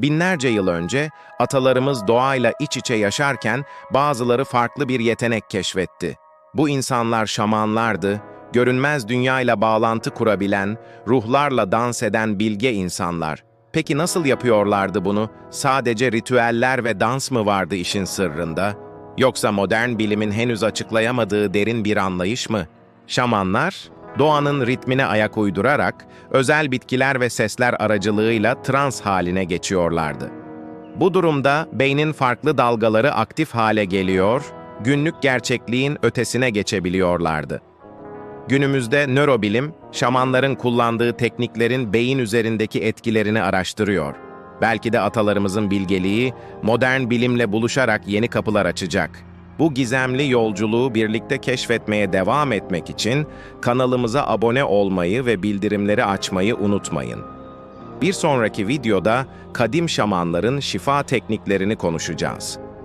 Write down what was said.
Binlerce yıl önce atalarımız doğayla iç içe yaşarken bazıları farklı bir yetenek keşfetti. Bu insanlar şamanlardı, görünmez dünyayla bağlantı kurabilen, ruhlarla dans eden bilge insanlar. Peki nasıl yapıyorlardı bunu? Sadece ritüeller ve dans mı vardı işin sırrında? Yoksa modern bilimin henüz açıklayamadığı derin bir anlayış mı? Şamanlar, doğanın ritmine ayak uydurarak özel bitkiler ve sesler aracılığıyla trans haline geçiyorlardı. Bu durumda beynin farklı dalgaları aktif hale geliyor, günlük gerçekliğin ötesine geçebiliyorlardı. Günümüzde nörobilim, şamanların kullandığı tekniklerin beyin üzerindeki etkilerini araştırıyor. Belki de atalarımızın bilgeliği modern bilimle buluşarak yeni kapılar açacak. Bu gizemli yolculuğu birlikte keşfetmeye devam etmek için kanalımıza abone olmayı ve bildirimleri açmayı unutmayın. Bir sonraki videoda kadim şamanların şifa tekniklerini konuşacağız.